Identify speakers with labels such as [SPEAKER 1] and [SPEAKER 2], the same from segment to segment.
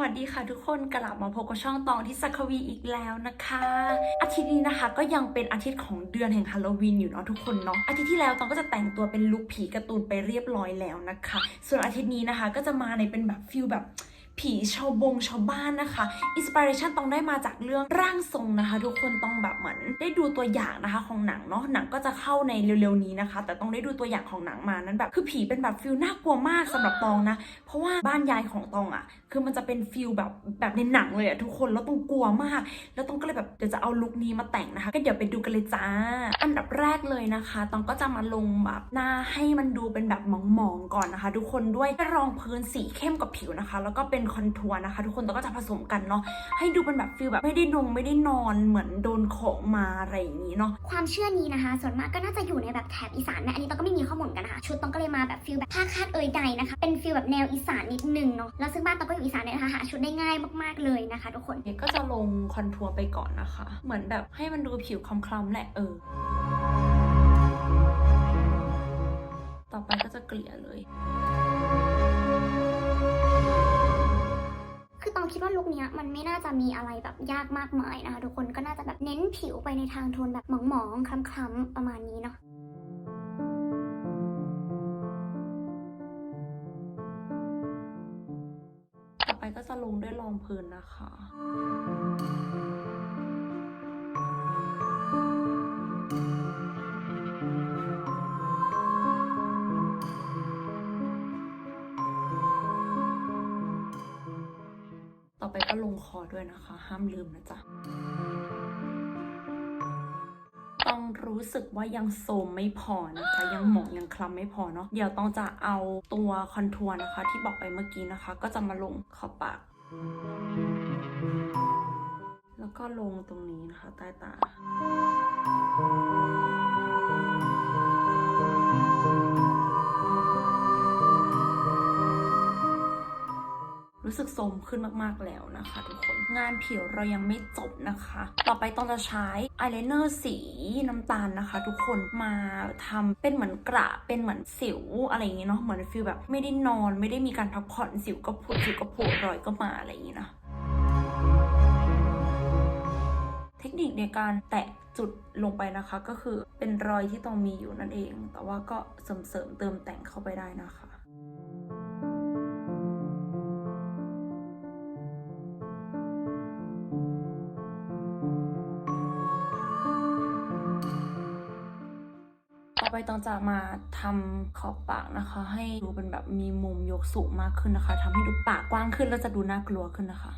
[SPEAKER 1] วัสดีค่ะทุกคนกลับมาพบกับช่องตองที่สักวีอีกแล้วนะคะ อาทิตย์นี้นะคะก็ยังเป็นอาทิตย์ของเดือนแห่งฮาโลวีนอยู่เนาะทุกคนเนาะอาทิตย์ที่แล้วตองก็จะแต่งตัวเป็นลุคผีการ์ตูนไปเรียบร้อยแล้วนะคะ ส่วนอาทิตย์นี้นะคะก็จะมาในเป็นแบบฟิลแบบ ผีชาวบงชาวบ้านนะคะอินสปิเรชันต้องได้มาจากเรื่องร่างทรงนะคะ ทุกคนต้องแบบเหมือนได้ดูตัวอย่างนะคะของหนังเนาะหนังก็จะเข้าในเร็วๆนี้นะคะ แต่ต้องได้ดูตัวอย่างของหนังมานั้นแบบคือผีเป็นแบบฟิลน่ากลัวมากสำหรับตองนะ เพราะว่าบ้านยายของตองอะ่ะ คือมันจะเป็นฟิลแบบแบบในหนังเลยอะ่ะทุกคนแล้วต้องกลัวมาก แล้วต้องก็เลยแบบเดี๋ยวจะเอาลุคนี้มาแต่งนะคะ ก็เดี๋ยวไปดูกันเลยจ้า อันดับแรกเลยนะคะตองก็จะมาลงแบบหน้าให้มันดูเป็นแบบหมองๆก่อนนะคะ ทุกคนด้วยรองพื้นสีเข้มกับผิวนะคะ แล้วก็เป็นคอนทัวร์นะคะ ทุกคนตองก็จะผสมกันเนาะให้ดูเป็นแบบฟิลแบบไม่ได้นงไม่ได้นอนเหมือนโดนของมาอะไรอย่างนี้เนาะ
[SPEAKER 2] ความเชื่อนี้นะคะ ส่วนมากก็น่าจะอยู่ในแบบแถบอีสานนะอันนี้ต้องก็ไม่มีข้อมูลกันนะคะชุดต้องก็เลยมาแบบฟิลแบบผ้าคาดเอยใดนะคะ เป็นฟิลแบบแนวอีสานนิดนึงเนาะแล้วซึ่งบ้านต้องก็อยู่อีสานเนี่ยนะคะหาชุดได้ง่ายมากๆเลยนะคะ ทุกคน
[SPEAKER 1] เดี๋ยวก็จะลงคอนทัวร์ไปก่อนนะคะ เหมือนแบบให้มันดูผิวคล้ำๆแหละเออ ต่อไปก็จะเกลี่ยเลย
[SPEAKER 2] องคิดว่าลุคนี้มันไม่น่าจะมีอะไรแบบยากมากมายนะคะทุกคนก็น่าจะแบบเน้นผิวไปในทางโทนแบบหมองๆคล้ำๆประมาณนี้เนาะ
[SPEAKER 1] ต่อไปก็จะลงด้วยรองพื้นนะคะ ต่อไปก็ลงคอด้วยนะคะ ห้ามลืมนะจ๊ะต้องรู้สึกว่ายังโซมไม่พอนะคะยังหมองยังคล้ำไม่พอเนาะเดี๋ยวต้องจะเอาตัวคอนทัวร์นะคะ ที่บอกไปเมื่อกี้นะคะ ก็จะมาลงขอบปาก แล้วก็ลงตรงนี้นะคะ ใต้ตา รู้สึกโทมขึ้นมากๆแล้วนะคะทุกคน งานผิวเรายังไม่จบนะคะ ต่อไปต้องจะใช้อายไลเนอร์สีน้ำตาลนะคะ ทุกคนมาทำเป็นเหมือนกระเป็นเหมือนสิวอะไรอย่างเงี้ยเนาะเหมือนฟีลแบบไม่ได้นอนไม่ได้มีการพักผ่อนสิวก็ผุดสิวก็โผล่รอยก็มาอะไรอย่างงี้นะเทคนิคในการแตะจุดลงไปนะคะ ก็คือเป็นรอยที่ต้องมีอยู่นั่นเอง แต่ว่าก็เสริมเสริมเติมแต่งเข้าไปได้นะคะ ไปต้องจะมาทำขอบปากนะคะ ให้ดูเป็นแบบมีมุมยกสูงมากขึ้นนะคะทำให้ดูปากกว้างขึ้นแล้วจะดูน่ากลัวขึ้นนะคะ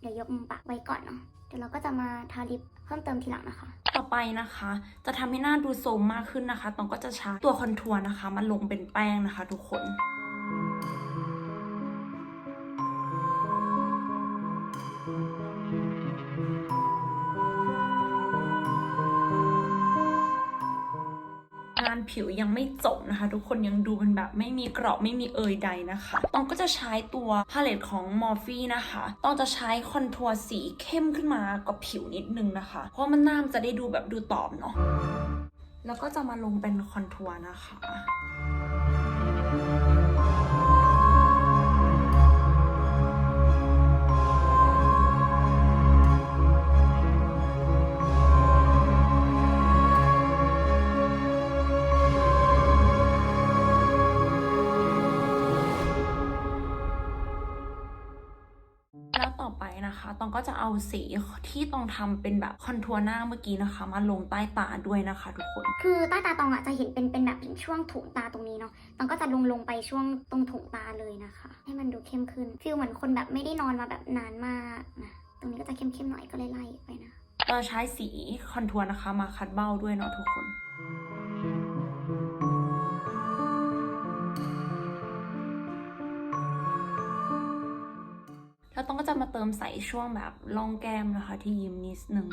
[SPEAKER 2] เดี๋ยวยกมุมปากไว้ก่อนเนาะเดี๋ยวเราก็จะมาทาลิปเพิ่มเติมทีหลังนะคะ
[SPEAKER 1] ต่อไปนะคะ จะทำให้หน้าดูโซมมากขึ้นนะคะตองก็จะใช้ตัวคอนทัวร์นะคะมาลงเป็นแป้งนะคะ ทุกคน ผิวยังไม่จบนะคะ ทุกคนยังดูเป็นแบบไม่มีกรอบไม่มีเอยใดนะคะ ต้องก็จะใช้ตัวพาเลตของมอร์ฟีนะคะ ต้องจะใช้คอนทัวร์สีเข้มขึ้นมากับผิวนิดนึงนะคะ เพราะมันหน้ามันจะได้ดูแบบดูตอบเนาะแล้วก็จะมาลงเป็นคอนทัวร์นะคะ อไปนะคะตองก็จะเอาสีที่ตองทำเป็นแบบคอนทัวร์หน้าเมื่อกี้นะคะ มาลงใต้ตาด้วยนะคะทุกคน
[SPEAKER 2] คือใต้ตาตองอะจะเห็นเป็นเป็นแบบถึงช่วงถุงตาตรงนี้เนาะตองก็จะลงลงไปช่วงตรงถุงตาเลยนะคะ ให้มันดูเข้มขึ้นฟีลเหมือนคนแบบไม่ได้นอนมาแบบนานมากนะตรงนี้ก็จะเข้มเข้มๆหน่อยก็เลยไล่ไปนะ
[SPEAKER 1] เราใช้สีคอนทัวร์นะคะมาคัดเบ้าด้วยเนาะทุกคน แล้วต้องก็จะมาเติมใส่ช่วงแบบล่องแก้มนะคะ ที่ยิ้มนิดนึง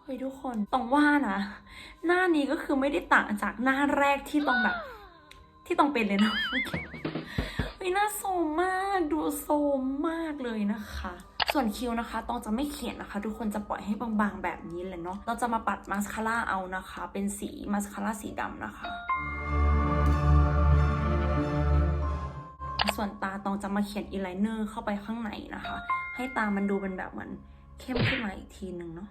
[SPEAKER 1] เฮ้ยทุกคนต้องว่านะ หน้านี้ก็คือไม่ได้ต่างจากหน้าแรกที่ต้องแบบ ที่ต้องเป็นเลยนะ ยน่าโซมมากดูโซมมากเลยนะคะ ส่วนคิ้วนะคะตองจะไม่เขียนนะคะ ทุกคนจะปล่อยให้บางๆแบบนี้เลยเนาะเราจะมาปัดมาสคาร่าเอานะคะ เป็นสีมาสคาร่าสีดำนะคะส่วนตาตองจะมาเขียนอีไลเนอร์เข้าไปข้างในนะคะ ให้ตามันดูเป็นแบบเหมือนเข้มขึ้นมาอีกทีหนึ่งเนาะ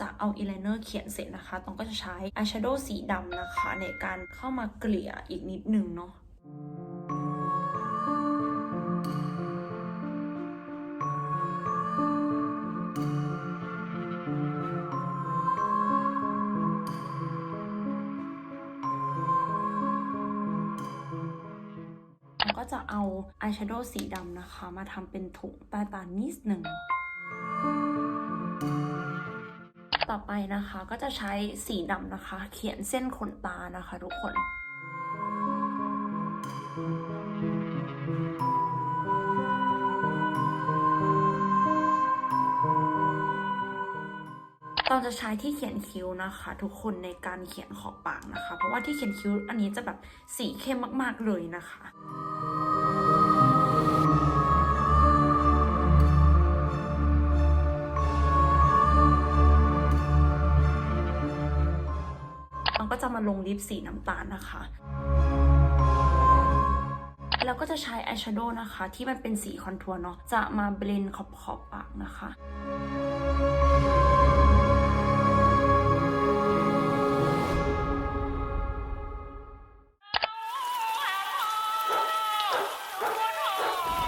[SPEAKER 1] จากเอาอีไลเนอร์เขียนเสร็จนะคะ ตองก็จะใช้อายแชโดว์สีดำนะคะ ในการเข้ามาเกลี่ยอีกนิดนึงเนาะก็จะเอาอายแชโดว์สีดำนะคะ มาทำเป็นถุงใต้ตานิดหนึ่ง ต่อไปนะคะ ก็จะใช้สีดำนะคะ เขียนเส้นขนตานะคะ ทุกคนเราจะใช้ที่เขียนคิ้วนะคะ ทุกคนในการเขียนขอบปากนะคะ เพราะว่าที่เขียนคิ้วอันนี้จะแบบสีเข้มมากๆเลยนะคะ มาลงลิปสีน้ำตาลนะคะแล้วก็จะใช้อายแชโดว์นะคะ ที่มันเป็นสีคอนทัวร์เนาะจะมาเบลนขอบขอบๆปากนะคะท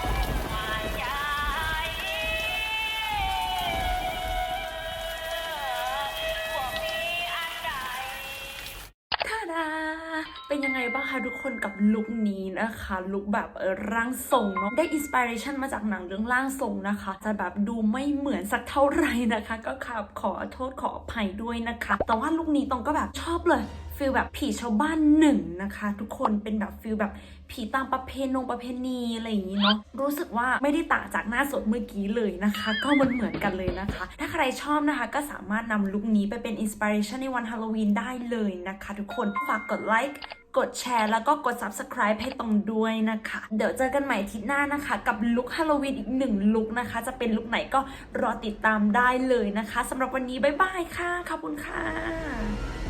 [SPEAKER 1] างคะทุกคนกับลุคนี้นะคะลุคแบบร่างทรงเนาะได้อินสปิเรชันมาจากหนังเรื่องร่างทรงนะคะ จะแบบดูไม่เหมือนสักเท่าไหร่นะคะ ก็ขับขอโทษขออภัยด้วยนะคะ แต่ว่าลุคนี้ตองก็แบบชอบเลย ฟีลแบบผีชาวบ้านหนึ่งนะคะ ทุกคนเป็นแบบฟีลแบบผีตามประเพณงประเพณีอะไรอย่างนี้เนาะรู้สึกว่าไม่ได้ต่างจากหน้าสดเมื่อกี้เลยนะคะ ก็มันเหมือนกันเลยนะคะ ถ้าใครชอบนะคะก็สามารถนำลุคนี้ไปเป็นอินสปิเรชันในวันฮาโลวีนได้เลยนะคะ ทุกคนฝากกดไลค์กดแชร์แล้วก็กด subscribe ให้ตรงด้วยนะคะ เดี๋ยวเจอกันใหม่อาทิตย์หน้านะคะ กับลุคฮาโลวีนอีกหนึ่งลุคนะคะ จะเป็นลุคไหนก็รอติดตามได้เลยนะคะสำหรับวันนี้บ๊ายบายค่ะ ขอบคุณค่ะ